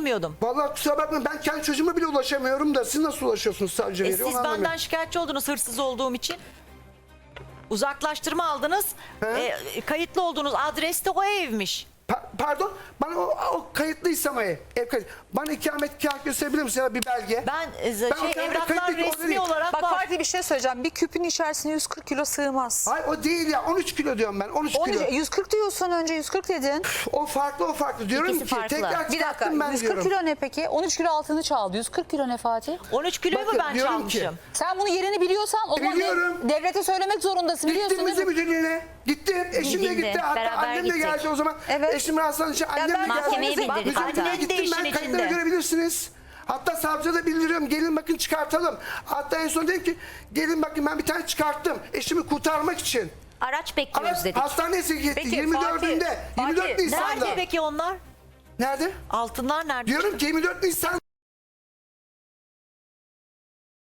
bilmiyordum. Vallahi kusura bakmayın ben kendi çocuğuma bile ulaşamıyorum da siz nasıl ulaşıyorsunuz savcı E, veriyor? siz onu benden şikayetçi oldunuz hırsız olduğum için. Uzaklaştırma aldınız. He? E, kayıtlı olduğunuz adres de o evmiş. Pa- pardon bana o, o kayıtlıysam ev, ev kayıt. Bana ikamet kağıt gösterebilir misin ya da bir belge? Ben, e, Ben şey, o kağıda evraklar kayıtlı o resmi değil. olarak Bak var. Fatih bir şey söyleyeceğim. Bir küpün içerisine 140 kilo sığmaz. Hayır o değil ya 13 kilo diyorum ben 13 13, kilo. 140 diyorsun önce 140 dedin. O farklı o farklı diyorum İkisi ki farklı. tekrar Bir dakika çıkarttım ben 140 diyorum. kilo ne peki? 13 kilo altını çaldı. 140 kilo ne Fatih? 13 kiloyu mu Bakın, ben diyorum ki- çalmışım? Sen bunu yerini biliyorsan o zaman Biliyorum. dev- devlete söylemek zorundasın Gittim biliyorsun. müze değil mi? müdürlüğüne. Gittim. Eşim de Gidildi. gitti. Hatta Beraber annem de gittik. geldi o zaman. Evet. Eşim rahatsızlandı. İçin Annem de ben geldi. mahkemeye Bak, bildirdik Müze hatta. müdürlüğüne Annem de gittim ben. Kayıtları içinde. görebilirsiniz. Hatta savcıya da bildiriyorum. Gelin bakın çıkartalım. Hatta en son dedim ki gelin bakın ben bir tane çıkarttım. Eşimi kurtarmak için. Araç bekliyoruz Ama dedik. hastaneye gitti. Peki, 24'ünde. Fatih, 24 Fatih, Nisan'da. Nerede peki onlar? Nerede? Altınlar nerede? Diyorum ki 24 Nisan.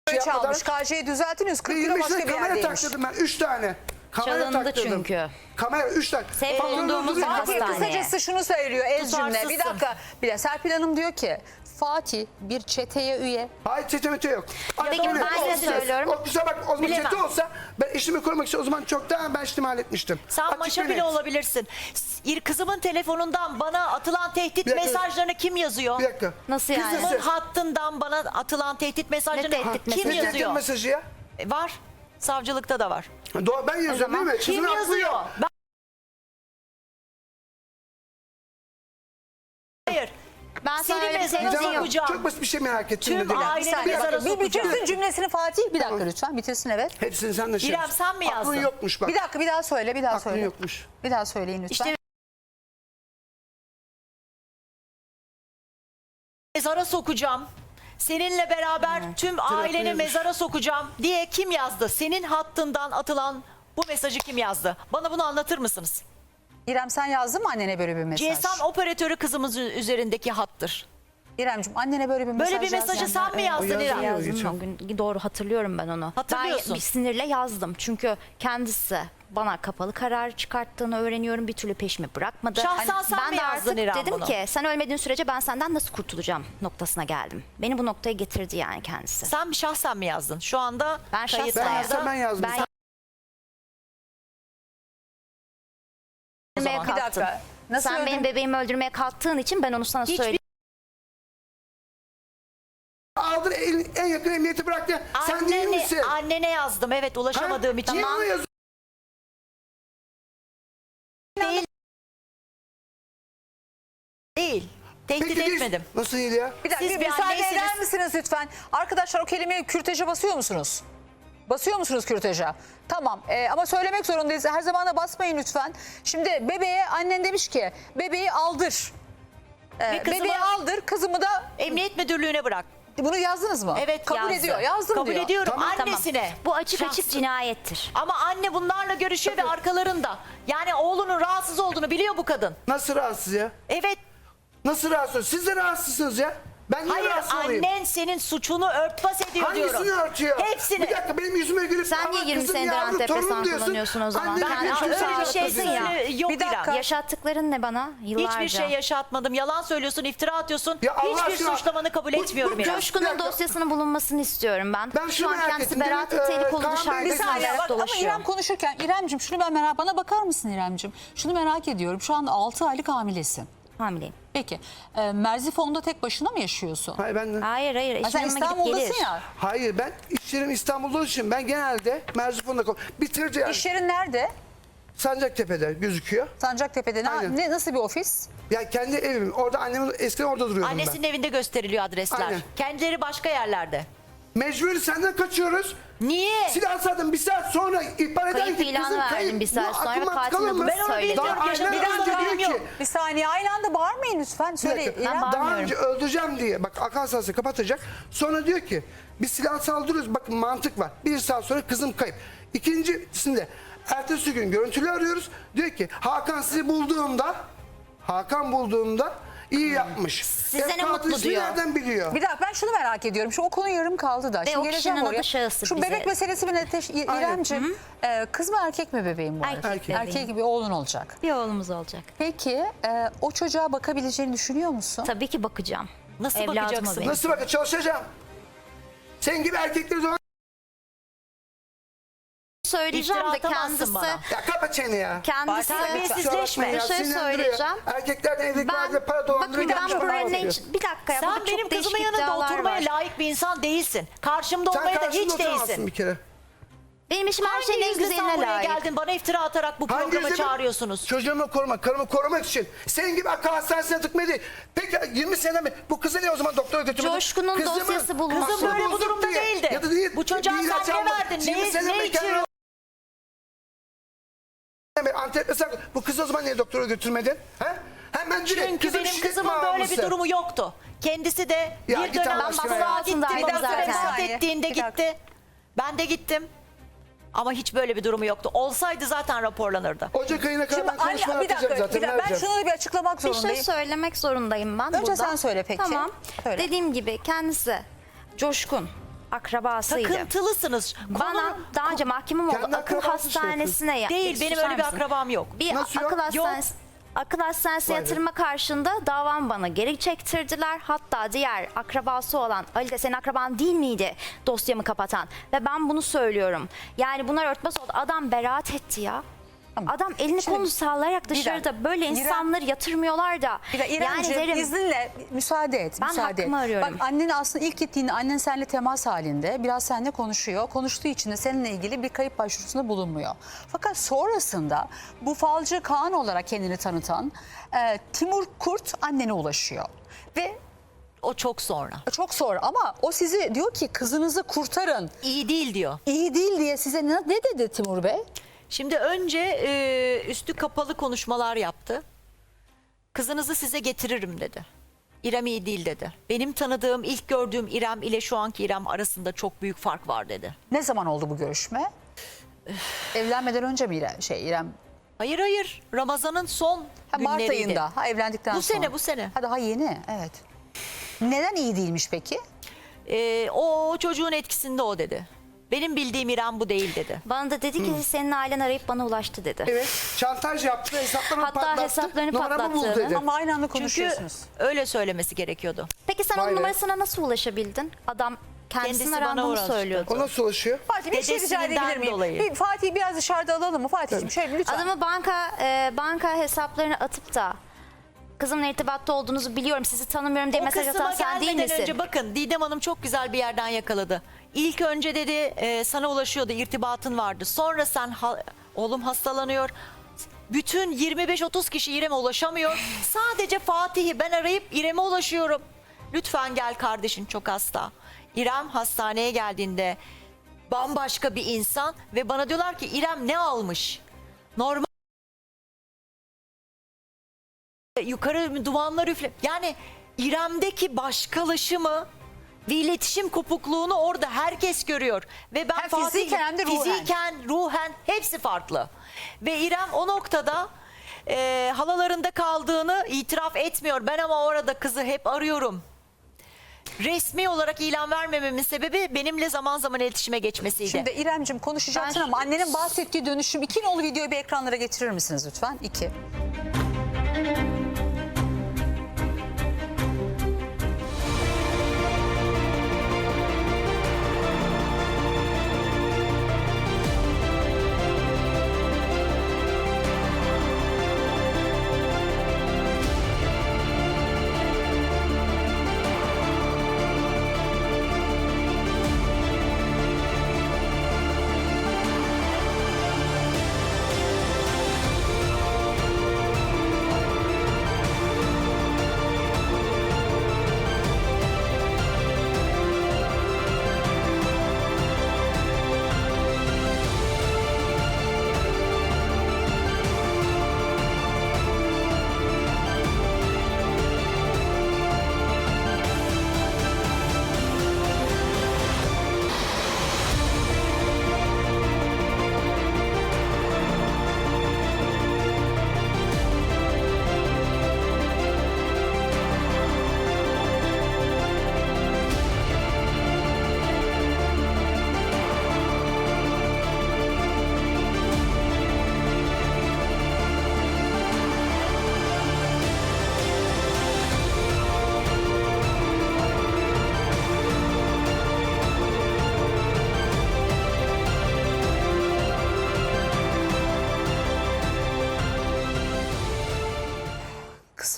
Şey çalmış. yapmadan- KJ'yi düzeltin 140 Ve kilo 25 başka tane bir kamera yerdeymiş. taktırdım ben. 3 tane. Kamera Çalındı taktırdım. çünkü. Kamera 3 tane. Sevk bulunduğumuz öldürdü. hastane. Fatih kısacası şunu söylüyor ez cümle. Bir Tutarsızsın. dakika. Bir de Serpil Hanım diyor ki Fatih bir çeteye üye. Hayır çete mete yok. Peki, ben size söylüyorum. O kusura bak o zaman Bilemem. çete olsa ben işimi korumak için o zaman çoktan ben işimi halletmiştim. Sen Açık maşa ve bile net. olabilirsin. S- Kızımın telefonundan bana atılan tehdit Bir dakika. mesajlarını kim yazıyor? Bir dakika. Nasıl yani? Kızım, Kızımın hattından bana atılan tehdit mesajlarını Ne tehdit kim? Ne tehdit yazıyor? mesajı ya? E, Var. Savcılıkta da var. Doğa ben yazıyorum zaman değil mi? Kim aklı yazıyor? yok. Ben... Hayır. Ben sana Seni öyle bir şey. Çok basit bir şey merak ettim. Tüm de değil. aile- Bir saniye. Bir sokacağım. bitirsin cümlesini Fatih. Bir dakika lütfen bitirsin evet. Hepsini sen de şey İrem, sen mi yazdın? Aklın yokmuş bak. Bir dakika bir daha söyle bir daha Aklın söyle. yokmuş. Bir daha söyleyin lütfen. İşte mezara sokacağım. Seninle beraber tüm aileni mezara sokacağım diye kim yazdı? Senin hattından atılan bu mesajı kim yazdı? Bana bunu anlatır mısınız? İrem sen yazdın mı annene böyle bir mesaj? GSM operatörü kızımızın üzerindeki hattır. İremciğim annene böyle bir mesaj Böyle bir yaz. mesajı sen mi yazdın yazdı İrem? ya. Yazdım o gün doğru hatırlıyorum ben onu. Hatırlıyorsun. Ben bir sinirle yazdım çünkü kendisi bana kapalı karar çıkarttığını öğreniyorum bir türlü peşimi bırakmadı. Şahsen sen ben mi de yazdın artık İrem dedim bunu? ki sen ölmediğin sürece ben senden nasıl kurtulacağım noktasına geldim. Beni bu noktaya getirdi yani kendisi. Sen bir şahsen mi yazdın? Şu anda Ben şahsen Ben yazsam ben yazdım. Ben öldürmeye Bir dakika. Nasıl Sen öldün? benim bebeğimi öldürmeye kalktığın için ben onu sana Hiçbir- söyleyeyim. Yakın emniyete bıraktı. Sen değil Annene, misin? annene yazdım evet ulaşamadığım Ha? için. Niye yazıyorsun? Değil. Değil. Tehdit Peki değil. etmedim. Nasıl değil ya? Bir dakika Siz bir müsaade anneysiniz. eder misiniz lütfen? Arkadaşlar o kelimeye kürteje basıyor musunuz? Basıyor musunuz kürteje? Tamam ee, ama söylemek zorundayız. Her zaman da basmayın lütfen. Şimdi bebeğe annen demiş ki bebeği aldır. Ee, Ve kızıma- bebeği aldır kızımı da Emniyet müdürlüğüne bırak. Bunu yazdınız mı? Evet Kabul yazdı. ediyor yazdım Kabul diyor. ediyorum Tamam. annesine. Bu açık açık Şahsı. cinayettir. Ama anne bunlarla görüşüyor ve arkalarında. Yani oğlunun rahatsız olduğunu biliyor bu kadın. Nasıl rahatsız ya? Evet. Nasıl rahatsız? Siz de rahatsızsınız ya. Ben niye Hayır rahatsız olayım? annen senin suçunu örtbas ediyor Hangisini diyorum. örtüyor? Hepsini. Bir dakika benim yüzüme gülüp Sen niye 20 kızım senedir antidepresan kullanıyorsun o zaman? Annem Ben beni çok öyle bir şeysin ya. Yok Bir dakika. Yaşattıkların ne bana yıllarca? Hiçbir şey yaşatmadım. Yalan söylüyorsun, iftira atıyorsun. Ya Allah Hiçbir aşkına, suçlamanı kabul bu- etmiyorum bu Bir Coşkun'un dakika. dosyasının bulunmasını istiyorum ben. Ben şunu Şu an merak kendisi ettim. Berat Demin, Telikoğlu e, Kaan Bey dışarıda bir saniye bak ama dolaşıyor. İrem konuşurken İremcim şunu ben merak bana bakar mısın İremcim? Şunu merak ediyorum. Şu anda 6 aylık hamilesin. Hamileyim. Peki e, Merzifon'da tek başına mı yaşıyorsun? Hayır ben. Hayır hayır Ha, eşim sen yanıma gidip İstanbul'dasın ya. Hayır ben iş yerim İstanbul'da için ben genelde Merzifon'da kal- bitirci yani. İş yerin nerede? Sancaktepe'de gözüküyor. Sancaktepe'de. Ne, Aynen. ne, nasıl bir ofis? Ya kendi evim. Orada annemin eskiden orada duruyordum Annesinin ben. evinde gösteriliyor adresler. Aynen. Kendileri başka yerlerde. Mecbur senden kaçıyoruz. Niye? Silah sattım bir saat sonra ihbar eder Kayıp ki ilanı verdim kayıp. bir saat Ya sonra ve katilin adını söyledim. Daha Yaşadığım aylar önce diyor ki Bir saniye aynı anda bağırmayın lütfen. Bir Söyle dakika. İrem. Ben Daha bağırmıyorum. önce öldüreceğim diye bak akıl hastası kapatacak. Sonra diyor ki biz silah saldırıyoruz. Bakın mantık var. Bir saat sonra kızım kayıp. İkincisinde ertesi gün görüntülü arıyoruz. Diyor ki Hakan sizi bulduğumda Hakan bulduğumda iyi yapmış. Size ne mutlu ismi diyor. nereden biliyor? Bir dakika ben şunu merak ediyorum. Şu o konu yarım kaldı da. Şimdi o geleceğim kişinin adı oraya. şahısı Şu bize- bebek meselesi bir neteş. İ- Aynen. İremciğim e, kız mı erkek mi bebeğim bu arada? Erkek Erkek. bebeğim. gibi oğlun olacak. Bir oğlumuz olacak. Peki e, o çocuğa bakabileceğini düşünüyor musun? Tabii ki bakacağım. Nasıl Evladıma bakacaksın? benim. Nasıl bakın çalışacağım. Sen gibi erkekleri zaman Söyleyeceğim İftira de atamazsın kendisi bana. ya kapat çeneni ya. kendisi Terbiyesizleşme. bir şey söyleyeceğim. Erkeklerden Ben evliliklerde para bakın dolandırıyor. ben yanlış para buranın yapıyor. en- bir dakika ya Sen benim kızımın yanında iddialar oturmaya var. layık bir insan değilsin. Karşımda Sen olmaya da karşımda hiç oturamazsın değilsin. bir kere. Benim işim her Hangi şeyin en yüzle sen güzeline buraya layık. geldin bana iftira atarak bu Hangi programa yüzle mi? çağırıyorsunuz? Çocuğumu koruma, karımı korumak için. Senin gibi akıl hastanesine tıkmayı değil. Peki 20 sene mi? Bu kızı ne o zaman doktora götürmedin? Coşkun'un dosyası bulundu. Kızım böyle bu durumda değildi. Ya da değil. Bu çocuğa sen ne verdin? 20 Ne- ne içiyor? Mesela bu kızı o zaman niye doktora götürmedin? Ha? Hemen direkt Çünkü kızım benim şiddet kızımın böyle bağımlısı. bir durumu yoktu. Kendisi de Ya bir git dönem Allah aşkına ya. gitti. Vefat Bir ettiğinde dakika. gitti. Ben de gittim. Ama hiç böyle bir durumu yoktu. Olsaydı zaten raporlanırdı. Ocak ayına kadar Şimdi ben konuşma anne, bir dakika, zaten. bir dakika. ben vereceğim. şunu da bir açıklamak Bir şey zorundayım. söylemek zorundayım ben Önce burada. sen söyle peki. Tamam. Söyle. Dediğim gibi kendisi Coşkun akrabasıydı. Takıntılısınız. Bana Konu- daha önce mahkemem oldu. Kendi Akıl akrabası şey hastanesine ya- Değil, benim Susar öyle bir mısın? akrabam yok. Bir Nasıl yok? akıl hastanesi akıl hastanesi Vay be. yatırma karşında davam bana geri çektirdiler. Hatta diğer akrabası olan Ali de senin akraban değil miydi dosyamı kapatan? Ve ben bunu söylüyorum. Yani bunlar örtbas oldu. Adam beraat etti ya. Tamam. Adam elini Şimdi- kolunu sallayarak Bir dakika. dışarıda böyle İrem- insanları yatırmıyorlar da. Bir de İremciğim derim- izninle müsaade et. Ben müsaade hakkımı et. arıyorum. Bak annen aslında ilk gittiğinde annen seninle temas halinde biraz seninle konuşuyor. Konuştuğu için de seninle ilgili bir kayıp başvurusunda bulunmuyor. Fakat sonrasında bu falcı Kaan olarak kendini tanıtan e, Timur Kurt annene ulaşıyor. Ve O çok sonra. çok sonra ama o sizi diyor ki kızınızı kurtarın. İyi değil diyor. İyi değil diye size ne, ne dedi Timur Bey? Şimdi önce e, üstü kapalı konuşmalar yaptı. Kızınızı size getiririm dedi. İrem iyi değil dedi. Benim tanıdığım, ilk gördüğüm İrem ile şu anki İrem arasında çok büyük fark var dedi. Ne zaman oldu bu görüşme? Evlenmeden önce mi İrem? Şey, İrem Hayır hayır. Ramazan'ın son Ha, Mart günleriydi. ayında. Ha evlendikten Bu sonra. sene, bu sene. Ha daha yeni evet. Neden iyi değilmiş peki? E, o çocuğun etkisinde o dedi. Benim bildiğim İrem bu değil dedi. Bana da dedi ki senin ailen arayıp bana ulaştı dedi. Evet. Şantaj yaptı. Hesaplarını Hatta patlattı. hesaplarını numaramı bul dedi. Ama aynı anda Çünkü konuşuyorsunuz. öyle söylemesi gerekiyordu. Peki sen Vay onun be. numarasına nasıl ulaşabildin? Adam kendisinin Kendisi bana arandığını uğraştı. söylüyordu. O nasıl ulaşıyor? Fatih bir şey rica Dedesinden edebilir miyim? dolayı. Bir, Fatih biraz dışarıda alalım mı Fatih'ciğim? Şöyle lütfen. Adamı banka e, banka hesaplarını atıp da kızımla irtibatta olduğunuzu biliyorum sizi tanımıyorum diye O mesaj kısma atan sen değil gelmeden misin? önce bakın Didem Hanım çok güzel bir yerden yakaladı. İlk önce dedi e, sana ulaşıyordu irtibatın vardı. Sonra sen ha- oğlum hastalanıyor. Bütün 25-30 kişi İrem'e ulaşamıyor. Sadece Fatih'i ben arayıp İrem'e ulaşıyorum. Lütfen gel kardeşin çok hasta. İrem hastaneye geldiğinde bambaşka bir insan ve bana diyorlar ki İrem ne almış? Normal yukarı dumanlar üfle. Yani İrem'deki başkalaşımı ve iletişim kopukluğunu orada herkes görüyor. Ve ben Hem Fatih- fiziken hem de ruhen. fiziken, ruhen hepsi farklı. Ve İrem o noktada e, halalarında kaldığını itiraf etmiyor. Ben ama orada kızı hep arıyorum. Resmi olarak ilan vermememin sebebi benimle zaman zaman iletişime geçmesiydi. Şimdi İrem'cim konuşacaksın Ben- ama annenin bahsettiği dönüşüm. iki nolu videoyu bir ekranlara getirir misiniz lütfen? İki.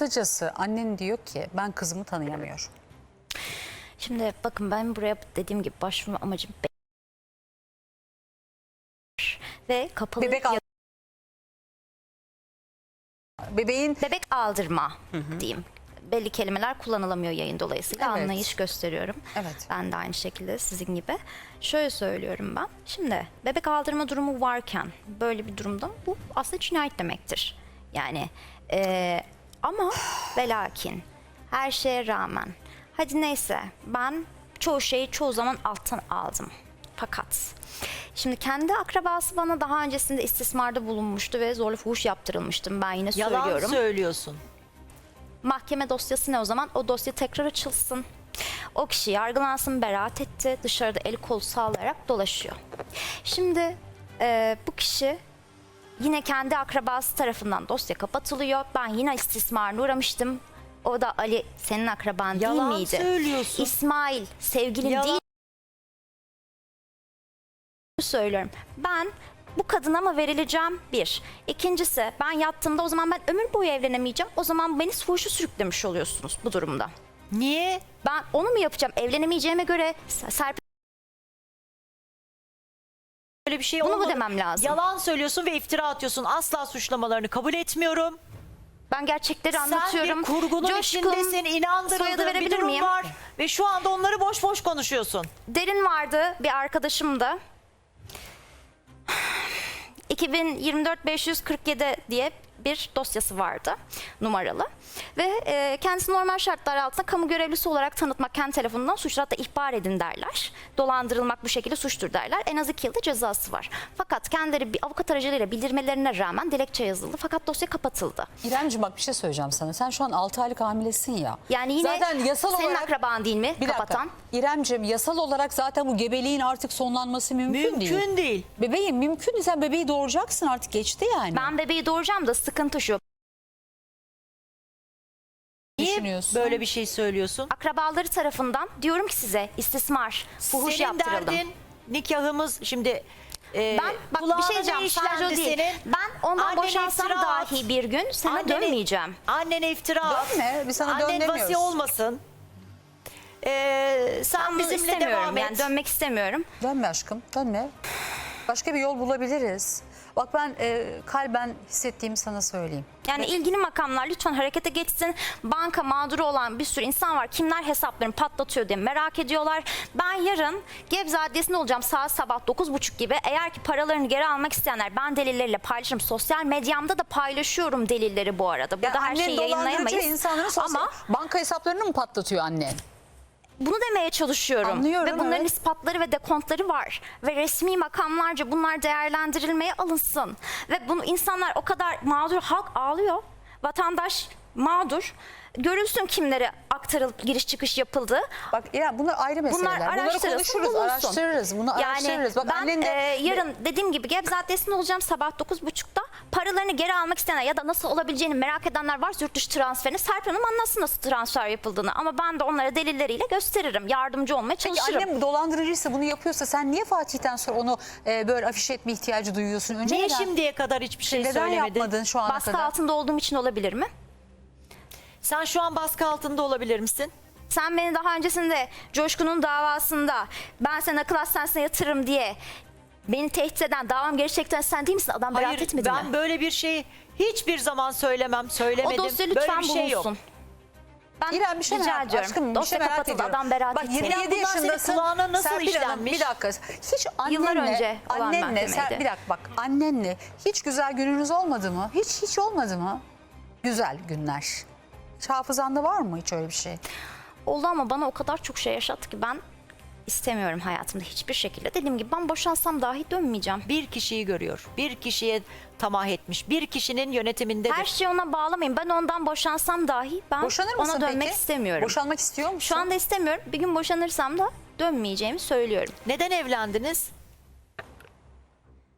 Kısacası annen diyor ki ben kızımı tanıyamıyorum. Şimdi bakın ben buraya dediğim gibi başvurma amacım be- ve kapalı Bebek al- Bebeğin bebek aldırma diyeyim. Belli kelimeler kullanılamıyor yayın dolayısıyla Evet. anlayış gösteriyorum. Evet. Ben de aynı şekilde sizin gibi. Şöyle söylüyorum ben. Şimdi bebek aldırma durumu varken böyle bir durumda bu aslında cinayet demektir. Yani eee, ama ve lakin her şeye rağmen hadi neyse ben çoğu şeyi çoğu zaman alttan aldım. Fakat Şimdi kendi akrabası bana daha öncesinde istismarda bulunmuştu ve zorla fuhuş yaptırılmıştım. Ben yine Yalan söylüyorum. söylüyorsun. Mahkeme dosyası ne o zaman? O dosya tekrar açılsın. O kişi yargılansın, beraat etti. Dışarıda el kol sallayarak dolaşıyor. Şimdi e, bu kişi yine kendi akrabası tarafından dosya kapatılıyor. Ben yine istismarına uğramıştım. O da Ali senin akraban Yalan değil miydi? söylüyorsun. İsmail sevgilin Yalan- değil söylüyorum. Ben bu kadına mı verileceğim? Bir. İkincisi ben yattığımda o zaman ben ömür boyu evlenemeyeceğim. O zaman beni fuhuşu sürüklemiş oluyorsunuz bu durumda. Niye? Ben onu mu yapacağım? Evlenemeyeceğime göre Serp Böyle bir şey Bunu mu olmadı. demem lazım? Yalan söylüyorsun ve iftira atıyorsun. Asla suçlamalarını kabul etmiyorum. ben gerçekleri anlatıyorum. Sen bir kurgunun Coşkun, içindesin, soyadı inandırıldığın bir verebilir durum miyim? var. Ve şu anda onları boş boş konuşuyorsun. Derin vardı bir arkadaşım da. 2024 547 diye bir dosyası vardı numaralı ve e, kendisi normal şartlar altında kamu görevlisi olarak tanıtmak kendi telefonundan suçlu hatta ihbar edin derler. Dolandırılmak bu şekilde suçtur derler. En az iki yılda cezası var. Fakat kendileri bir avukat aracılığıyla bildirmelerine rağmen dilekçe yazıldı fakat dosya kapatıldı. İremciğim bak bir şey söyleyeceğim sana. Sen şu an 6 aylık hamilesin ya. Yani yine zaten yasal senin olarak akraban değil mi bir dakika. İremciğim yasal olarak zaten bu gebeliğin artık sonlanması mümkün, değil. Mümkün değil. Bebeğim mümkün değil. Sen bebeği doğuracaksın artık geçti yani. Ben bebeği doğuracağım da sıkıntı şu. Niye Düşünüyorsun. böyle bir şey söylüyorsun? akrabaları tarafından diyorum ki size istismar, fuhuş Senin yaptırıldım. derdin nikahımız şimdi e, Ben bak bir kulağına şey diyeceğim sadece o işlendi değil. senin? Ben ondan Annene boşansam iftira at. dahi bir gün sana Annene- dönmeyeceğim. Annene iftira at. Dönme, biz sana dön Annen demiyoruz. vasi olmasın. Ee, sen bunu bizimle istemiyorum devam yani et. dönmek istemiyorum. Dönme aşkım dönme. Başka bir yol bulabiliriz. Bak ben e, kalben hissettiğimi sana söyleyeyim. Yani ilgili makamlar lütfen harekete geçsin. Banka mağduru olan bir sürü insan var. Kimler hesaplarını patlatıyor diye merak ediyorlar. Ben yarın Gebze Adliyesi'nde olacağım saat sabah 9.30 gibi. Eğer ki paralarını geri almak isteyenler ben delilleriyle paylaşırım. Sosyal medyamda da paylaşıyorum delilleri bu arada. Burada Ya her şeyi annen dolandırıcı yayınlayamayız. insanların sosyal Ama banka hesaplarını mı patlatıyor annen? Bunu demeye çalışıyorum. Anlıyorum, Ve bunların evet. ispatları ve dekontları var. Ve resmi makamlarca bunlar değerlendirilmeye alınsın. Ve bunu insanlar o kadar mağdur, halk ağlıyor. Vatandaş mağdur. Görülsün kimlere aktarılıp giriş çıkış yapıldı. Bak İrem bunlar ayrı meseleler. Bunlar Bunları araştırılsın, konuşuruz, bulunsun. araştırırız. Bunu Yani araştırırız. Bak ben annen de e, yarın dediğim gibi Gebze Adliyesi'nde olacağım sabah 9.30'da. Paralarını geri almak isteyenler ya da nasıl olabileceğini merak edenler varsa yurt dışı transferini Serpil Hanım anlatsın nasıl transfer yapıldığını. Ama ben de onlara delilleriyle gösteririm. Yardımcı olmaya Peki çalışırım. annem dolandırıcıysa bunu yapıyorsa sen niye Fatih'ten sonra onu e, böyle afiş etme ihtiyacı duyuyorsun? Önce Niye neden? şimdiye kadar hiçbir şey neden söylemedin? yapmadın şu ana Baskı kadar? altında olduğum için olabilir mi? Sen şu an baskı altında olabilir misin? Sen beni daha öncesinde Coşkun'un davasında ben seni akıl hastanesine yatırırım diye beni tehdit eden davam geri çektiren sen değil misin? Adam beraat Hayır etmedi ben mi? böyle bir şey hiçbir zaman söylemem, O söylemedim. dosya böyle lütfen bir şey yok. bulunsun. Ben İrem bir şey rica merak, ediyorum. aşkım bir Dosya şey merak kapatıldı. ediyorum. Adam beraat Bak etti. 27 bunlar senin yaşındasın. kulağına nasıl Serpil Hanım, işlenmiş? bir dakika. Hiç annenle, Yıllar önce olan annenle, mahkemeydi. Ser- bir dakika bak annenle hiç güzel gününüz olmadı mı? Hiç hiç olmadı mı? Güzel günler. Hiç hafızanda var mı hiç öyle bir şey? Oldu ama bana o kadar çok şey yaşattı ki ben istemiyorum hayatımda hiçbir şekilde. Dediğim gibi ben boşansam dahi dönmeyeceğim. Bir kişiyi görüyor. Bir kişiye tamah etmiş. Bir kişinin yönetimindedir. Her şeyi ona bağlamayın. Ben ondan boşansam dahi ben Boşanır mısın ona dönmek peki? istemiyorum. Boşanmak istiyor musun? Şu anda istemiyorum. Bir gün boşanırsam da dönmeyeceğimi söylüyorum. Neden evlendiniz?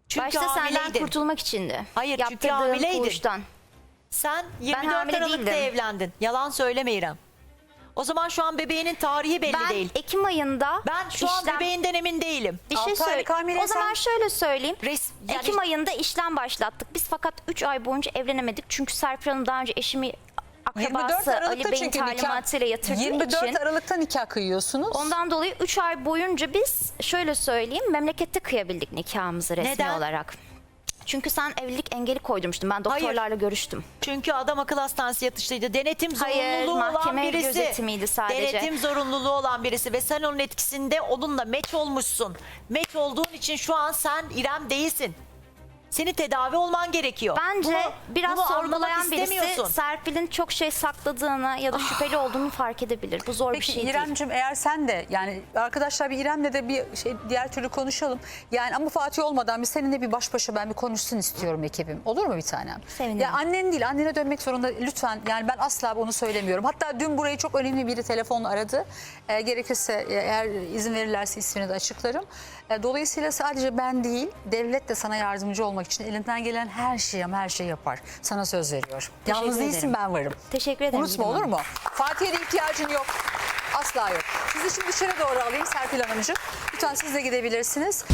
Çünkü Başta senden hamileydin. kurtulmak içindi. Hayır, çünkü Yaptırdığım hamileydin. fuhuştan. Sen 24 hamile Aralık'ta değildim. evlendin. Yalan söyleme İrem. O zaman şu an bebeğinin tarihi belli Ben değil. Ekim ayında Ben şu an işlem- bebeğinden emin değilim. bir şey Altı aylık söyle. hamileysen- O zaman şöyle söyleyeyim. Res- yani- Ekim ayında işlem başlattık. Biz fakat 3 ay boyunca evlenemedik. Çünkü Serpil Hanım daha önce eşimi akrabası Ali Bey'in talimatıyla yatırdığı 24 için Aralık'ta nikah kıyıyorsunuz. ondan dolayı 3 ay boyunca biz şöyle söyleyeyim memlekette kıyabildik nikahımızı resmi Neden? olarak. Çünkü sen evlilik engeli koydurmuştun. Ben doktorlarla görüştüm. Çünkü adam akıl hastanesi yatışlıydı. Denetim Hayır, zorunluluğu olan mahkeme birisi. gözetimiydi sadece. Denetim zorunluluğu olan birisi ve sen onun etkisinde onunla meç olmuşsun. Meç olduğun için şu an sen İrem değilsin. Senin tedavi olman gerekiyor. Bence Bunu- biraz bunu anlamak sorgulayan birisi istemiyorsun. Serpil'in çok şey sakladığını ya da şüpheli olduğunu fark edebilir. Bu zor bir Peki şey değil. İremcim eğer sen de yani arkadaşlar bir İrem'le de bir şey diğer türlü konuşalım. Yani ama Fatih olmadan bir seninle bir baş başa ben bir konuşsun istiyorum ekibim. Olur mu bir tanem? Sevinirim. Ya annen değil annene dönmek zorunda lütfen. Yani ben asla onu söylemiyorum. Hatta dün burayı çok önemli biri telefonla aradı. Ee, gerekirse e, eğer izin verirlerse ismini de açıklarım. E, dolayısıyla sadece ben değil devlet de sana yardımcı olmak için elinden gelen her şeyi ama her şeyi yapar. Sana söz veriyorum. Yalnız değilsin ederim. ben varım. Teşekkür ederim. Unutma olur mu? Fatih'e de ihtiyacın yok. Asla yok. Sizi şimdi dışarı doğru alayım Serpil Hanımcığım. Lütfen siz de gidebilirsiniz.